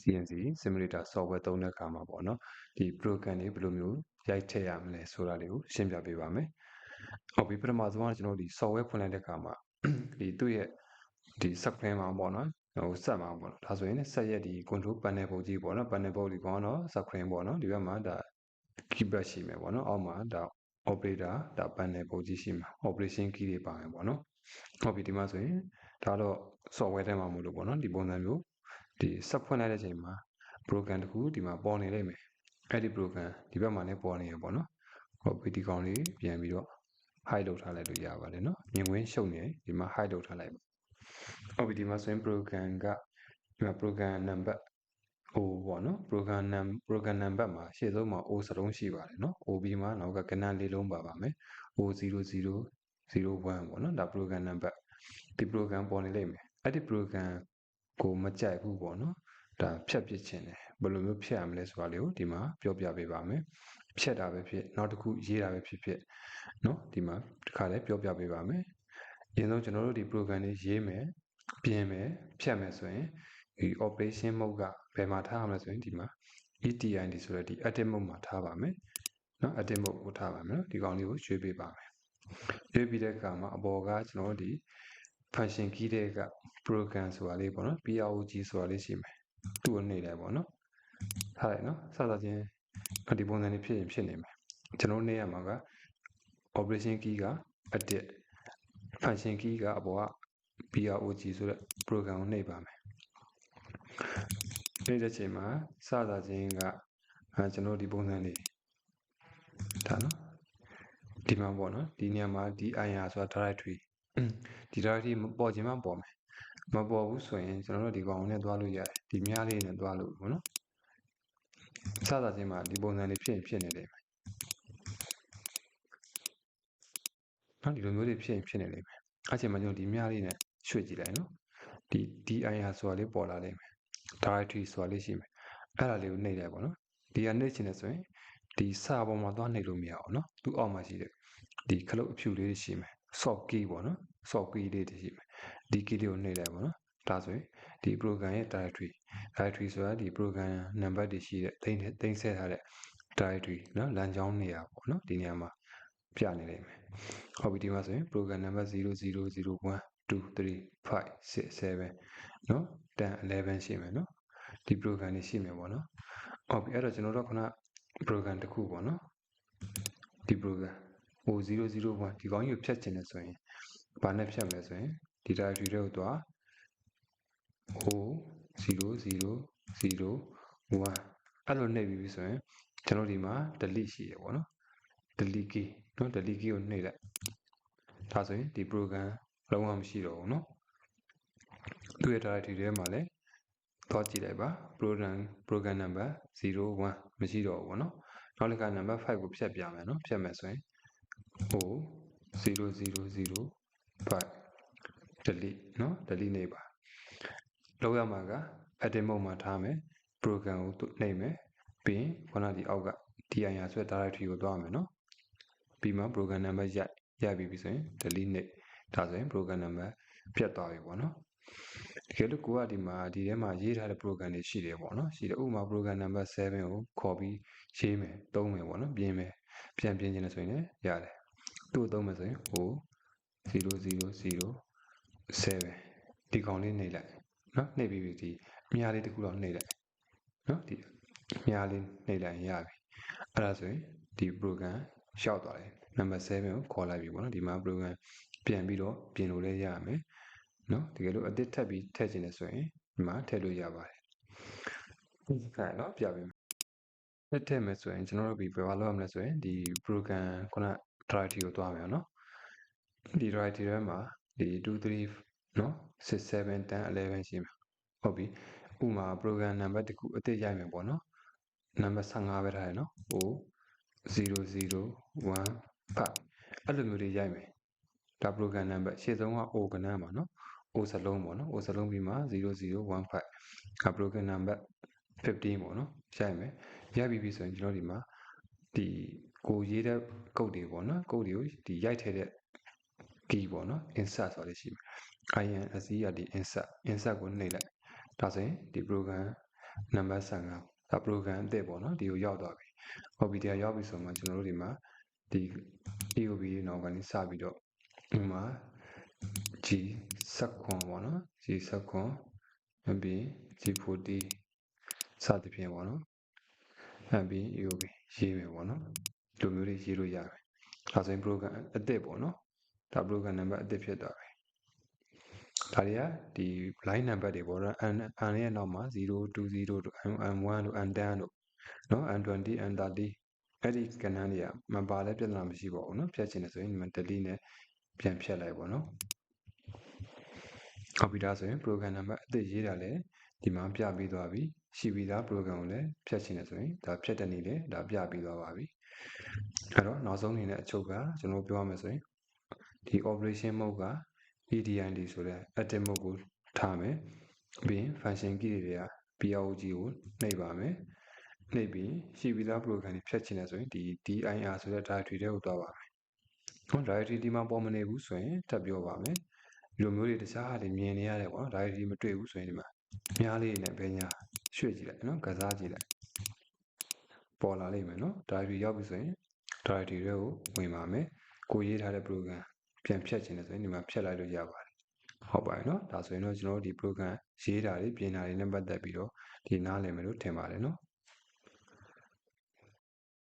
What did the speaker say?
CNC simulator software သုံးတဲ့အခါမှာပေါ့နော်ဒီ program တွေဘယ်လိုမျိုးရိုက်ထည့်ရမလဲဆိုတာလေးကိုရှင်းပြပေးပါမယ်။ဟုတ်ပြီပထမဆုံးကကျွန်တော်တို့ဒီ software ဖွင့်လိုက်တဲ့အခါမှာဒီသူ့ရဲ့ဒီ screen မှာပေါ့နော်ဟိုဆက်မှာပေါ့နော်ဒါဆိုရင်ဆက်ရက်ဒီ control panel ပုံကြီးပေါ့နော် panel ပုံကြီးကောတော့ screen ပေါ့နော်ဒီဘက်မှာဒါ keypad ရှိမယ်ပေါ့နော်အောက်မှာဒါ operator ဒါ panel ပုံကြီးရှိမှာ operation key တွေပါမယ်ပေါ့နော်ဟုတ်ပြီဒီမှာဆိုရင်ဒါတော့ software ထဲမှာမလို့ပေါ့နော်ဒီပုံစံမျိုး ဒီဆက်ဖွင့်လိုက်တဲ့အချိန်မှာ program တခုဒီမှာပေါ်နေလိမ့်မယ်အဲ့ဒီ program ဒီဘက်မှာလည်းပေါ်နေရပေါ့နော်ဟုတ်ပြီဒီကောင်လေးပြန်ပြီးတော့ hide လုပ်ထားလိုက်လို့ရပါတယ်နော်မြင်ကွင်းရှုပ်နေဒီမှာ hide လုပ်ထားလိုက်ပါဟုတ်ပြီဒီမှာဆိုရင် program ကဒီမှာ program number O ပေါ့နော် program num program number မှာရှေ့ဆုံးမှာ O စလုံးရှိပါတယ်နော် OB မှာနောက်ကကဏ္ဍလေးလုံးပါပါမယ် O0001 ပေါ့နော်ဒါ program number ဒီ program ပေါ်နေလိမ့်မယ်အဲ့ဒီ program ကိုမကြိုက်ဘူးပေါ့နော်ဒါဖြတ်ပစ်ခြင်းတယ်ဘယ်လိုမျိုးဖြတ်ရမလဲဆိုတာလေးကိုဒီမှာပြောပြပေးပါမယ်ဖြတ်တာပဲဖြစ်နောက်တစ်ခုရေးတာပဲဖြစ်ဖြစ်နော်ဒီမှာဒီခါလေးပြောပြပေးပါမယ်အရင်ဆုံးကျွန်တော်တို့ဒီ program လေးရေးမယ်ပြင်မယ်ဖြတ်မယ်ဆိုရင်ဒီ operation mode ကဘယ်မှာထားရမလဲဆိုရင်ဒီမှာ ETID ဆိုတဲ့ဒီ active mode မှာထားပါမယ်နော် active mode ကိုထားပါမယ်နော်ဒီကောင်လေးကိုရွှေ့ပေးပါမယ်ရွှေ့ပြီးတဲ့အခါမှာအပေါ်ကကျွန်တော်တို့ဒီ function key တွေက program ဆိုတာလေးပေါ့နော် PROG ဆိုတာလေးရှိမယ်သူ့ကိုနှိပ်လိုက်ပေါ့နော်ထားလိုက်နော်စသဖြင့်ဒီပုံစံလေးဖြစ်ရင်ဖြစ်နေမယ်ကျွန်တော်နေရမှာက operation key က edit function key ကအပေါ်က PROG ဆိုတဲ့ program ကိုနှိပ်ပါမယ်နှိပ်တဲ့ချိန်မှာစသဖြင့်ကအဲကျွန်တော်ဒီပုံစံလေးဒါနော်ဒီမှာပေါ့နော်ဒီနေရာမှာဒီ IR ဆိုတာ directory ဒီ directory ပေါ်ခြင်းမှပေါ်မယ်မပေါ်ဘူးဆိုရင်ကျွန်တော်တို့ဒီကောင်နဲ့သွားလို့ရတယ်ဒီမြားလေးနဲ့သွားလို့ပေါ့နော်စသဖြင့်မှာဒီပုံစံလေးဖြစ်ရင်ဖြစ်နေတယ်နော်ဒီလိုမျိုးတွေဖြစ်ရင်ဖြစ်နေလိမ့်မယ်အဲ့ချိန်မှာကျွန်တော်ဒီမြားလေးနဲ့ရွှေ့ကြည့်လိုက်နော်ဒီ dir ဆိုတာလေးပေါ်လာလိမ့်မယ် directory ဆိုတာလေးရှိမယ်အဲ့ဒါလေးကိုနှိပ်လိုက်ပေါ့နော်ဒီကနှိပ်ချင်တယ်ဆိုရင်ဒီစာပေါ်မှာသွားနှိပ်လို့မရအောင်နော်သူ့အောက်မှာရှိတဲ့ဒီခလုတ်အဖြူလေးရှိမယ် soft key ပေါ့နော် soft key လေးတွေရှိမယ်ဒီ key လေးကိုနှိပ်လိုက်ပေါ့နော်ဒါဆိုရင်ဒီ program ရဲ့ directory directory ဆိုတာဒီ program နံပါတ်တွေရှိတဲ့တိမ့်တိမ့်ဆက်ထားတဲ့ directory နော်လမ်းကြောင်းနေရာပေါ့နော်ဒီနေရာမှာပြနေလိမ့်မယ်ဟုတ်ပြီဒီမှာဆိုရင် program နံပါတ်0001 2 3 5 6 7နော်10 11ရှိမယ်နော်ဒီ program တွေရှိမယ်ပေါ့နော်ဟုတ်ပြီအဲ့တော့ကျွန်တော်တို့ခုန program တစ်ခုပေါ့နော်ဒီ program ဟို001ဒီကောင်းကြီးကိုဖြတ်ချင်တယ်ဆိုရင်ဘာနဲ့ဖြတ်မလဲဆိုရင်ဒီ directory တွေကိုသွား O 0001အဲ့လိုနှိပ်ပြီးပြီဆိုရင်ကျွန်တော်ဒီမှာ delete ရှိရပေါ့နော် delete key နော် delete key ကိုနှိပ်လိုက်ဒါဆိုရင်ဒီ program လုံးဝမရှိတော့ဘူးနော်သူ့ရဲ့ directory ထဲမှာလည်းသွားကြည့်လိုက်ပါ program program number 01မရှိတော့ဘူးပေါ့နော်နောက်တစ်ခါ number 5ကိုဖြတ်ပြမယ်နော်ဖြတ်မယ်ဆိုရင် O 0005 delete နော် delete နေပါလောက်ရမှာက edit mode မှာထားမယ် program ကိုနှိပ်မယ်ပြီးရင်ခုနဒီအောက်က dir ဆိုတဲ့ directory ကိုသွားမယ်နော်ပြီးမှ program number ရရပြီပြီဆိုရင် delete နှိပ်ဒါဆိုရင် program number ပြတ်သွားပြီပေါ့နော်တကယ်လို့ကိုကဒီမှာဒီထဲမှာရေးထားတဲ့ program တွေရှိတယ်ပေါ့နော်ရှိတယ်ဥပမာ program number 7ကိုခေါ်ပြီးရေးမယ်သုံးမယ်ပေါ့နော်ပြင်မယ်ပြန်ပြင်ခြင်းလည်းဆိုရင်လည်းရတယ် သူ့ကိုသုံးမယ်ဆိုရင်ဟို0007ဒီကောင်လေးနှိပ်လိုက်နော်နှိပ်ပြီးပြီဒီအများလေးတစ်ခုတော့နှိပ်လိုက်နော်ဒီအများလေးနှိပ်လိုက်ရင်ရပြီအဲ့ဒါဆိုရင်ဒီ program ရှောက်သွားတယ် number 7ကိုခေါ်လိုက်ပြီပေါ့နော်ဒီမှာ program ပြန်ပြီးတော့ပြင်လို့လည်းရမယ်နော်တကယ်လို့အသစ်ထပ်ပြီးထည့်ချင်တယ်ဆိုရင်ဒီမှာထည့်လို့ရပါတယ်ခိုင်နော်ပြပေးမယ်ထည့်ထည့်မယ်ဆိုရင်ကျွန်တော်တို့ဒီဘယ်မှာလုပ်ရမလဲဆိုရင်ဒီ program ခုန directory ကိုသွားမယ်နော်ဒီ directory ထဲမှာဒီ2 3နော်6 7 10 11ရှိမှာဟုတ်ပြီဥမာ program number တခုအသစ်ရိုက်မယ်ပေါ့နော် number 15ပဲထားရနော်ဟို0015အဲ့လိုမျိုးတွေရိုက်မယ်ဒါ program number ရှေ့ဆုံးက O ကဏ္ဍမှာနော် O စလုံးပေါ့နော် O စလုံးပြီးမှ0015က program number 15ပေါ့နော်ရိုက်မယ်ရိုက်ပြီးပြီဆိုရင်ကျွန်တော်ဒီမှာဒီ ကိုရေးတဲ့ကုတ်တွေပေါ့နော်ကုတ်တွေကိုဒီရိုက်ထည့်တဲ့ key ပေါ့နော် insert ဆိုတာလေးရှိမယ် INSE ကဒီ insert insert ကိုနှိပ်လိုက်ဒါဆိုရင်ဒီ program နံပါတ်15ဒါ program အသစ်ပေါ့နော်ဒီကိုရောက်သွားပြီဟုတ်ပြီတရားရောက်ပြီဆိုမှကျွန်တော်တို့ဒီမှာဒီ EOB နောက်ကနေစပြီးတော့ဒီမှာ G ဆက်ခွန်ပေါ့နော် G ဆက်ခွန်အပြင် G40 စသဖြင့်ပေါ့နော်အပြင် EOB ရေးမယ်ပေါ့နော် ဒီလိုမျိုးတွေရေးလို့ရတယ်ဒါဆိုရင် program အသစ်ပေါ့နော်ဒါ program number အသစ်ဖြစ်သွားပြီဒါတွေကဒီ blind number တွေပေါ့နော် n n ရဲ့နောက်မှာ0 20တို့ n n1 တို့ n10 တို့နော် n20 n30 အဲ့ဒီကဏ္ဍတွေကမပါလဲပြဿနာမရှိပါဘူးနော်ဖြတ်ချင်တယ်ဆိုရင်ဒီမှာ delete နဲ့ပြန်ဖြတ်လိုက်ပေါ့နော်ဟုတ်ပြီဒါဆိုရင် program number အသစ်ရေးတာလည်း ဒီမှာပြပြီးသွားပြီရှိပြီးသား program ကိုလည်းဖြတ်ချင်တယ်ဆိုရင်ဒါဖြတ်တဲ့နည်းလေဒါပြပြီးသွားပါပြီအဲ့တော့နောက်ဆုံးအနေနဲ့အချုပ်ကကျွန်တော်ပြောရမယ်ဆိုရင်ဒီ operation mode က EDID ဆိုတဲ့ active mode ကိုထားမယ်ပြီးရင် function key တွေက PROG ကိုနှိပ်ပါမယ်နှိပ်ပြီးရှိပြီးသား program တွေဖြတ်ချင်တယ်ဆိုရင်ဒီ dir ဆိုတဲ့ directory ထဲကိုသွားပါမယ်။ဟော directory ဒီမှာပေါ်မနေဘူးဆိုရင်ထပ်ပြောပါမယ်။ဒီလိုမျိုးတွေတခြားဟာတွေမြင်နေရတယ်ပေါ့နော် directory မတွေ့ဘူးဆိုရင်ဒီမှာ မြားလေးနဲ့ဘယ်ညာရွှေ့ကြည့်လိုက်နော်ကစားကြည့်လိုက်ပေါ်လာလိမ့်မယ်နော် directory ရောက်ပြီဆိုရင် directory တွေကိုဝင်ပါမယ်။ကိုရေးထားတဲ့ program ပြန်ဖြတ်ချင်တယ်ဆိုရင်ဒီမှာဖြတ်လိုက်လို့ရပါတယ်။ဟုတ်ပါပြီနော်ဒါဆိုရင်တော့ကျွန်တော်တို့ဒီ program ရေးတာတွေပြင်တာတွေနဲ့ပတ်သက်ပြီးတော့ဒီနားလည်မယ်လို့ထင်ပါတယ်နော်။